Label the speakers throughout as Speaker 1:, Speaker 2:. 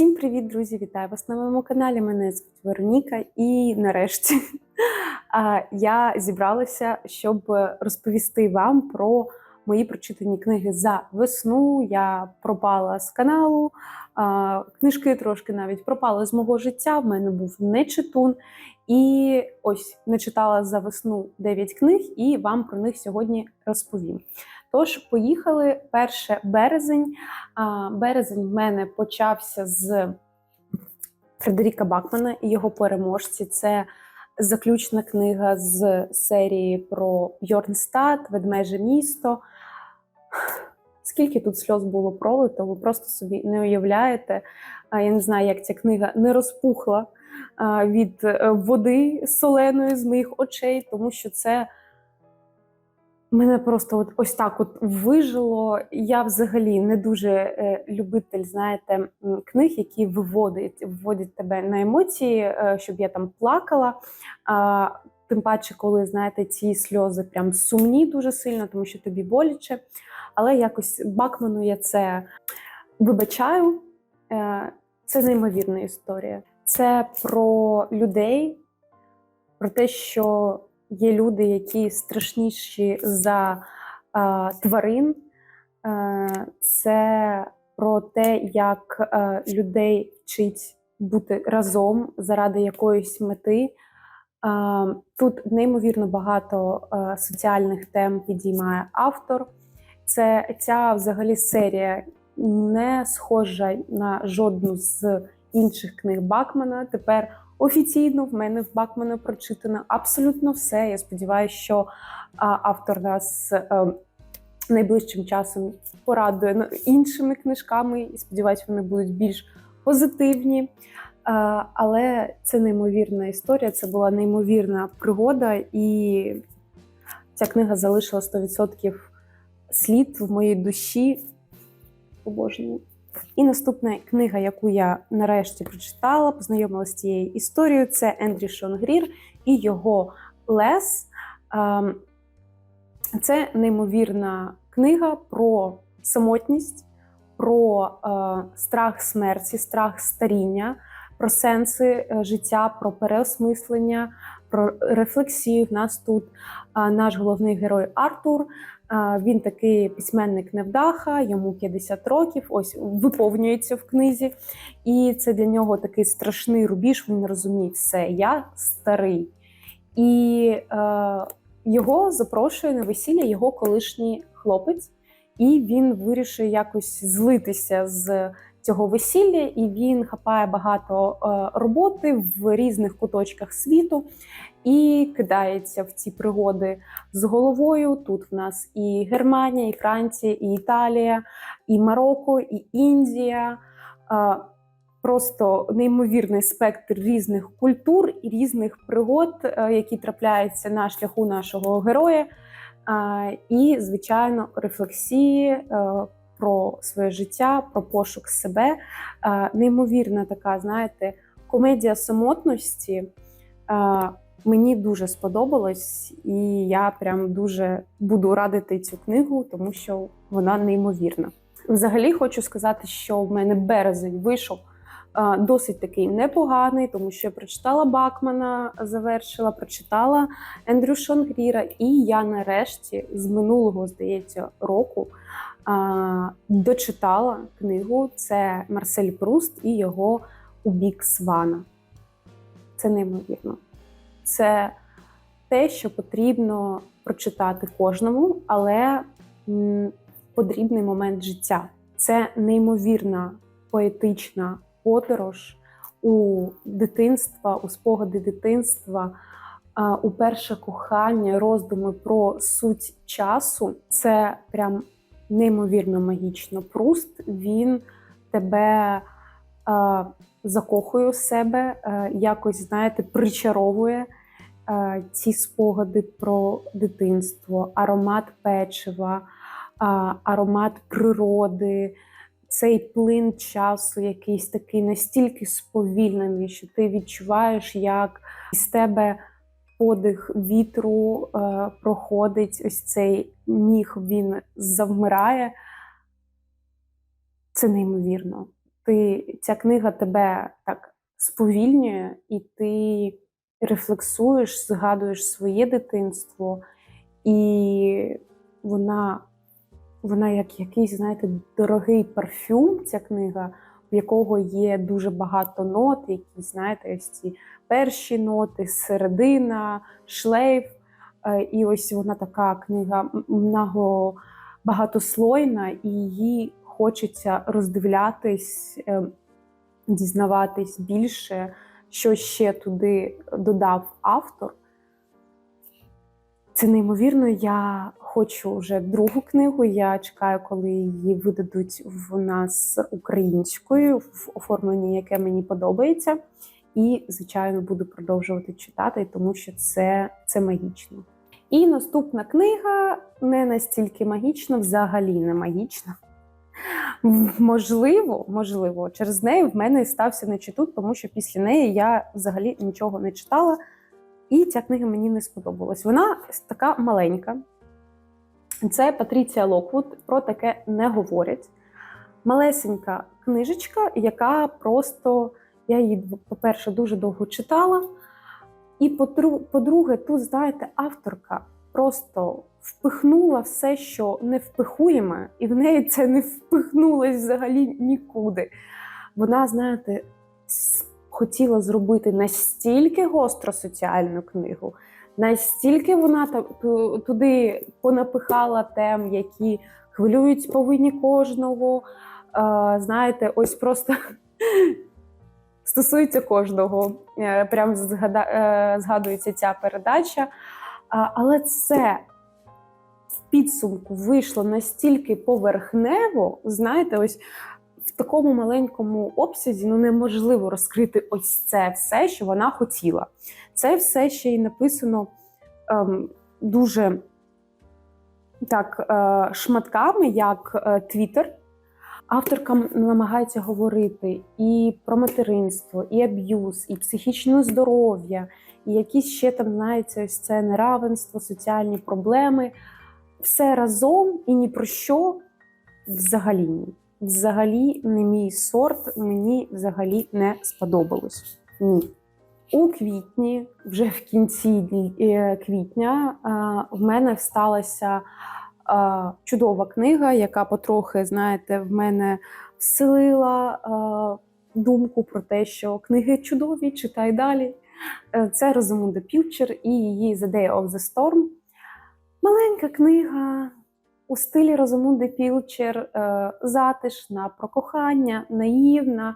Speaker 1: Всім привіт, друзі! Вітаю вас на моєму каналі. Мене звуть Вероніка, і нарешті я зібралася, щоб розповісти вам про мої прочитані книги за весну. Я пропала з каналу, книжки трошки навіть пропали з мого життя. В мене був нечитун. І ось не читала за весну 9 книг, і вам про них сьогодні розповім. Тож, поїхали 1 березень. Березень в мене почався з Фредеріка Бакмана і його переможці. Це заключна книга з серії про Бьорнстад, Ведмеже місто. Скільки тут сльоз було пролито, ви просто собі не уявляєте. А, Я не знаю, як ця книга не розпухла від е, води соленої з моїх очей, тому що це. Мене просто от ось так от вижило. Я взагалі не дуже е, любитель, знаєте, книг, які виводять, вводять тебе на емоції, е, щоб я там плакала. Тим паче, коли знаєте, ці сльози прям сумні дуже сильно, тому що тобі боляче. Але якось Бакману я це вибачаю. Е, це неймовірна історія. Це про людей, про те, що є люди, які страшніші за е, тварин. Е, це про те, як е, людей вчить бути разом заради якоїсь мети. Е, тут неймовірно багато е, соціальних тем підіймає автор. Це ця взагалі серія не схожа на жодну з інших книг Бакмана. Тепер офіційно в мене в Бакмана прочитано абсолютно все. Я сподіваюся, що автор нас е, найближчим часом порадує ну, іншими книжками, і сподіваюся, вони будуть більш позитивні. Але це неймовірна історія, це була неймовірна пригода, і ця книга залишила 100% слід в моїй душі. Обожнюю. І наступна книга, яку я нарешті прочитала, познайомилася з цією історією, це Ендрі Шонгрір і його Лес. Ем, Це неймовірна книга про самотність, про е, страх смерті, страх старіння, про сенси е, життя, про переосмислення, про рефлексію. В нас тут наш головний герой Артур. Він такий письменник невдаха, йому 50 років, ось виповнюється в книзі. І це для нього такий страшний рубіж. Він розуміє все, я старий. І е, його запрошує на весілля його колишній хлопець, і він вирішує якось злитися з цього весілля, і він хапає багато е, роботи в різних куточках світу і кидається в ці пригоди з головою. Тут в нас і Германія, і Франція, і Італія, і Марокко, і Індія. Е, Просто неймовірний спектр різних культур і різних пригод, е, які трапляються на шляху нашого героя, і, звичайно, рефлексії про своє життя, про пошук себе. Е, Неймовірна така, знаєте, комедія самотності. Е, Мені дуже сподобалось, і я прям дуже буду радити цю книгу, тому що вона неймовірна. Взагалі хочу сказати, що в мене березень вийшов е, досить такий непоганий, тому що я прочитала Бакмана, завершила, прочитала Ендрю Шонгріра, і я нарешті з минулого, здається, року дочитала книгу. Це Марсель Пруст і його У бік Свана. Це неймовірно. Це те, що потрібно прочитати кожному, але в потрібний момент життя. Це неймовірна поетична подорож у дитинства, у спогади дитинства, у перше кохання, роздуми про суть часу. Це прям неймовірно магічно. Пруст він тебе а, закохує у себе, а, якось, знаєте, причаровує е, ці спогади про дитинство, аромат печива, а, аромат природи, цей плин часу, якийсь такий настільки сповільнений, що ти відчуваєш, як з тебе подих вітру е, проходить, ось цей міг він завмирає. Це неймовірно. ти, ця книга тебе так сповільнює, і ти рефлексуєш, згадуєш своє дитинство, і вона, вона як якийсь, знаєте, дорогий парфюм, ця книга, в якого є дуже багато нот, які, знаєте, ось ці перші ноти, середина, шлейф. Е, І ось вона така книга много багатослойна, і її хочеться роздивлятись, е, дізнаватись більше, що ще туди додав автор. Це неймовірно. Я хочу вже другу книгу. Я чекаю, коли її видадуть в нас українською в оформленні, яке мені подобається. І, звичайно, буду продовжувати читати, тому що це, це магічно. І наступна книга не настільки магічна, взагалі не магічна. Можливо, можливо, через неї в мене стався нечитут, тому що після неї я взагалі нічого не читала, і ця книга мені не сподобалась. Вона така маленька. Це Патріція Локвуд, про таке не говорять. Малесенька книжечка, яка просто я її, по-перше, дуже довго читала. І по-друге, тут, знаєте, авторка просто впихнула все, що не впихуємо, і в неї це не впихнулось взагалі нікуди. Вона, знаєте, хотіла зробити настільки гостро соціальну книгу, настільки вона туди понапихала тем, які хвилюють повинні кожного. Е, знаєте, ось просто стосується кожного. Е, Прям е, згадується ця передача. Але це в підсумку вийшло настільки поверхнево, знаєте, ось в такому маленькому обсязі ну неможливо розкрити ось це все, що вона хотіла. Це все ще й написано ем, дуже так е, шматками, як Твіттер. Авторка намагається говорити і про материнство, і аб'юз, і психічне здоров'я, і якісь ще там знаєте, ось це неравенство, соціальні проблеми. Все разом і ні про що взагалі ні. Взагалі не мій сорт, мені взагалі не сподобалось. Ні. У квітні, вже в кінці е, квітня, е, в мене сталася е, чудова книга, яка потрохи, знаєте, в мене вселила думку про те, що книги чудові, читай далі. Це Розамунда Пілчер і її The Day of the Storm. Маленька книга у стилі Розамунди Пілчер, е, затишна, про кохання, наївна, е,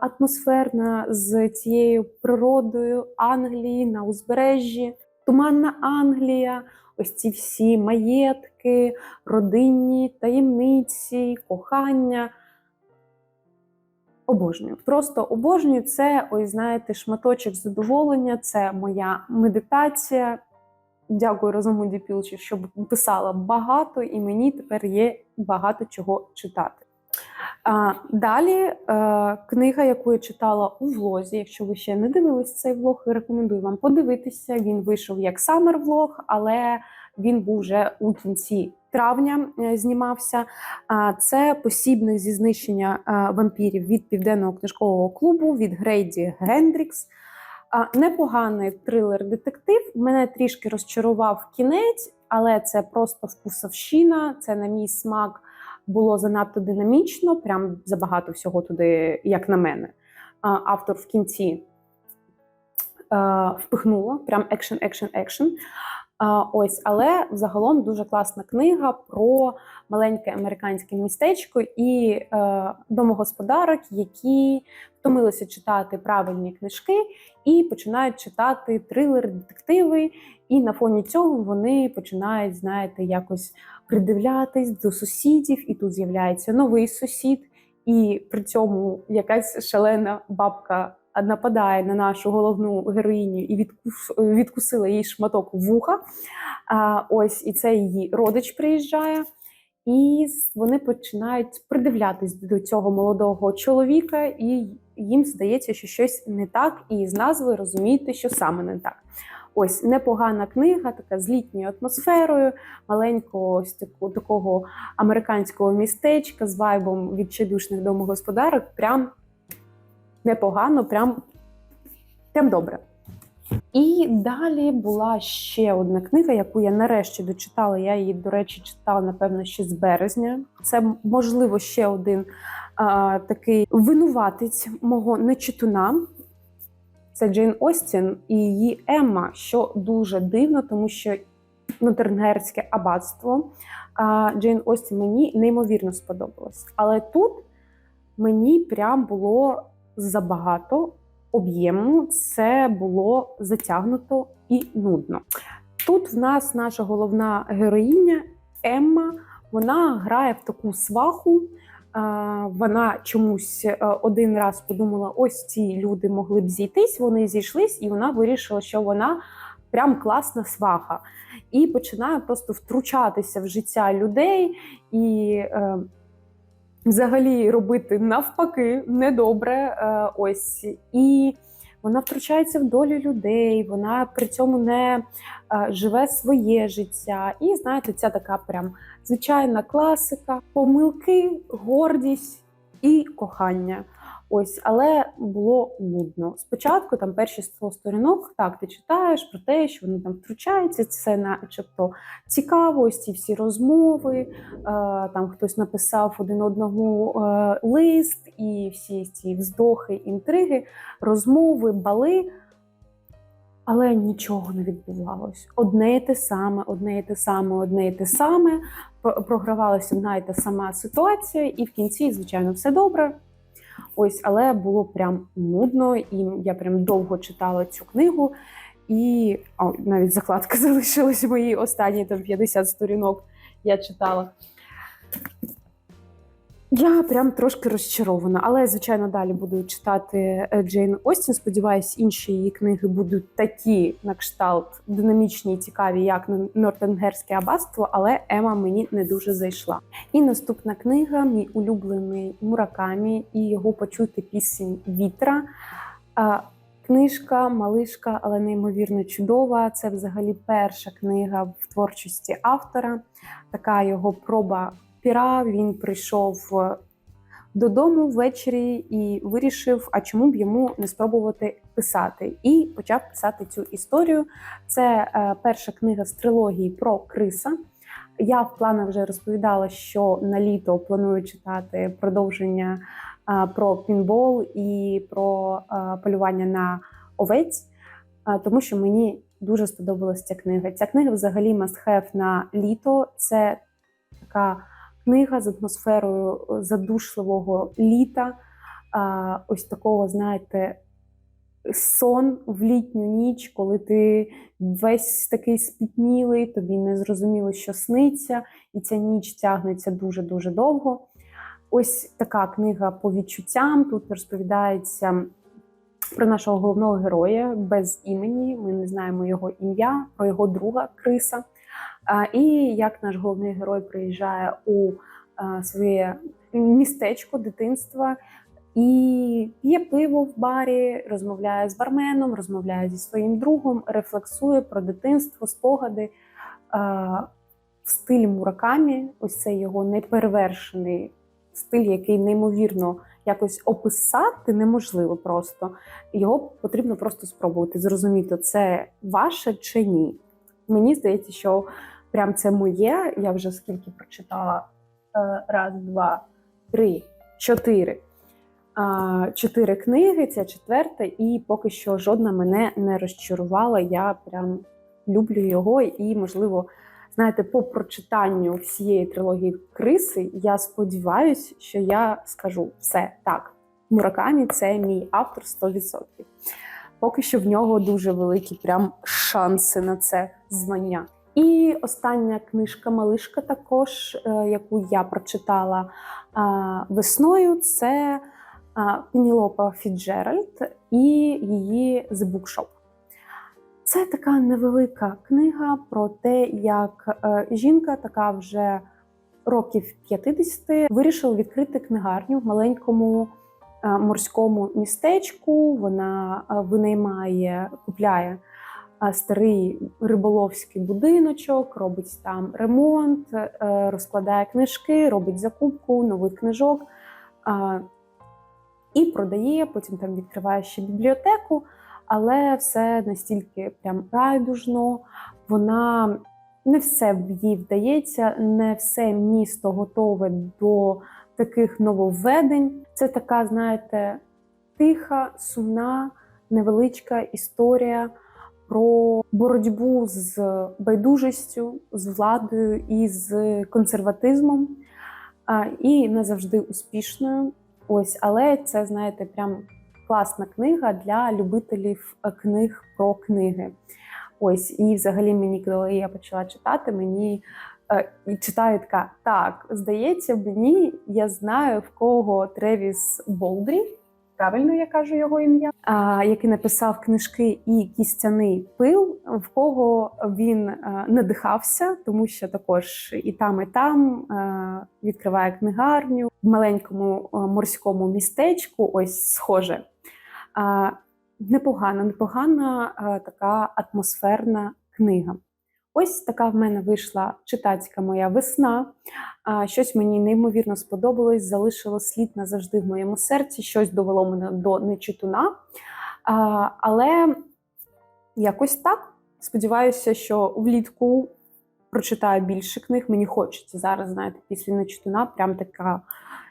Speaker 1: атмосферна з цією природою Англії на узбережжі, туманна Англія, ось ці всі маєтки, родинні таємниці, кохання. Обожнюю. Просто обожнюю це, ось знаєте, шматочок задоволення, це моя медитація. Дякую Розумуді Пілчі, що писала багато, і мені тепер є багато чого читати. А, далі е, книга, яку я читала у влозі. Якщо ви ще не дивились цей влог, рекомендую вам подивитися. Він вийшов як самер влог, але він був вже у кінці травня е, знімався. А це посібник зі знищення е, вампірів від південного книжкового клубу від Грейді Гендрікс. Непоганий трилер-детектив. Мене трішки розчарував кінець, але це просто вкусовщина. Це на мій смак було занадто динамічно, прям забагато всього туди, як на мене. Автор в кінці е, впихнула, прям екшен, екшен, екшен. Ось, але загалом дуже класна книга про маленьке американське містечко і е, домогосподарок, які втомилися читати правильні книжки і починають читати трилери, детективи. І на фоні цього вони починають, знаєте, якось придивлятись до сусідів, і тут з'являється новий сусід, і при цьому якась шалена бабка нападає на нашу головну героїню і відкус, відкусила їй шматок вуха. А, ось і це її родич приїжджає. І вони починають придивлятись до цього молодого чоловіка, і їм здається, що щось не так, і з назви розумієте, що саме не так. Ось непогана книга, така з літньою атмосферою, маленького ось таку, такого американського містечка з вайбом відчайдушних домогосподарок. Прям непогано, прям, прям добре. І далі була ще одна книга, яку я нарешті дочитала. Я її, до речі, читала, напевно, ще з березня. Це, можливо, ще один а, такий винуватець мого нечитуна. Це Джейн Остін і її Емма, що дуже дивно, тому що Нотернгерське аббатство а, Джейн Остін мені неймовірно сподобалось. Але тут мені прям було забагато об'ємно, це було затягнуто і нудно. Тут в нас наша головна героїня Емма, вона грає в таку сваху. Вона чомусь е, один раз подумала: ось ці люди могли б зійтись, вони зійшлись, і вона вирішила, що вона прям класна сваха. І починає просто втручатися в життя людей і е, взагалі робити навпаки недобре. Е, ось і вона втручається в долю людей, вона при цьому не е, живе своє життя. І знаєте, ця така прям звичайна класика, помилки, гордість і кохання. Ось, але було нудно. Спочатку там перші 100 сторінок, так ти читаєш про те, що вони там втручаються, це начебто цікаво, ось ці всі розмови. Е, там хтось написав один одному е, лист, і всі ці вздохи, інтриги, розмови, бали. Але нічого не відбувалось. Одне і те саме, одне і те саме, одне і те саме. Програвалася одна і та сама ситуація, і в кінці, звичайно, все добре. Ось, але було прям нудно, і я прям довго читала цю книгу. І о, навіть закладка залишилась в моїй останні там 50 сторінок. Я читала. Я прям трошки розчарована, але звичайно далі буду читати е, Джейн Остін. Сподіваюсь, інші її книги будуть такі на кшталт динамічні і цікаві, як Нортенгерське аббатство, але Ема мені не дуже зайшла. І наступна книга мій улюблений Муракамі і його почути пісень вітра. Книжка, малишка, але неймовірно чудова. Це взагалі перша книга в творчості автора. Така його проба піра. Він прийшов е, додому ввечері і вирішив, а чому б йому не спробувати писати. І почав писати цю історію. Це е, перша книга з трилогії про Криса. Я в планах вже розповідала, що на літо планую читати продовження е, про пінбол і про полювання на овець, тому що мені дуже сподобалася ця книга. Ця книга взагалі must have на літо. Це така книга з атмосферою е, задушливого літа, ось такого, знаєте, сон в літню ніч, коли ти весь такий спітнілий, тобі не зрозуміло, що сниться, і ця ніч тягнеться дуже-дуже довго. Ось така книга по відчуттям. Тут розповідається про нашого головного героя без імені. Ми не знаємо його ім'я, про його друга Криса. І як наш головний герой приїжджає у своє містечко дитинства і п'є пиво в барі, розмовляє з барменом, розмовляє зі своїм другом, рефлексує про дитинство, спогади в стилі муракамі. Ось це його неперевершений стиль, який неймовірно якось описати неможливо просто. Його потрібно просто спробувати зрозуміти, це ваше чи ні. Мені здається, що прям це моє. Я вже скільки прочитала е, раз, два, три, чотири. Чотири книги, це четверта, і поки що жодна мене не розчарувала. Я прям люблю його, і, можливо, знаєте, по прочитанню всієї трилогії Криси, я сподіваюся, що я скажу все так. Муракамі це мій автор 100%. Поки що в нього дуже великі прям шанси на це звання. І остання книжка Малишка, також, е, яку я прочитала весною, це Пенілопа Фіджеральд і її The Bookshop. Це така невелика книга про те, як е, жінка, така вже років 50, вирішила відкрити книгарню в маленькому е, морському містечку. Вона винаймає, купляє старий риболовський будиночок, робить там ремонт, е, розкладає книжки, робить закупку нових книжок і продає. Потім там відкриває ще бібліотеку, але все настільки прям райдужно. Вона не все їй вдається, не все місто готове до таких нововведень. Це така, знаєте, тиха, сумна, невеличка історія про боротьбу з байдужістю, з владою і з консерватизмом, і не завжди успішною. Ось, але це, знаєте, прям класна книга для любителів е, книг про книги. Ось, і взагалі мені, коли я почала читати, мені е, і читаю така: так, здається, мені я знаю в кого Тревіс Болдрі, правильно я кажу його ім'я, а, який написав книжки і кістяний пил, в кого він е, надихався, тому що також і там, і там е, відкриває книгарню в маленькому е, морському містечку. Ось схоже. А, непогана, непогана така атмосферна книга. Ось така в мене вийшла читацька моя весна. Щось мені неймовірно сподобалось, залишило слід назавжди в моєму серці, щось довело мене до нечитуна. Але якось так. Сподіваюся, що влітку прочитаю більше книг. Мені хочеться зараз, знаєте, після нечитуна прям така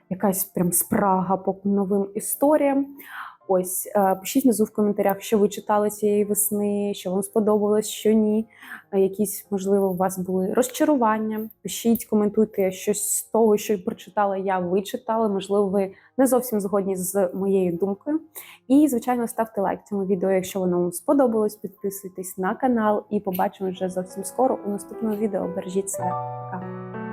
Speaker 1: якась прям спрага по новим історіям. Ось е, пишіть внизу в коментарях, що ви читали цієї весни, що вам сподобалось, що ні. Е, Якісь, можливо, у вас були розчарування. Пишіть, коментуйте щось з того, що прочитала я, ви читали. Можливо, ви не зовсім згодні з моєю думкою. І, звичайно, ставте лайк цьому відео, якщо воно вам сподобалось. Підписуйтесь на канал і побачимо вже зовсім скоро у наступному відео. Бережіть себе. Пока!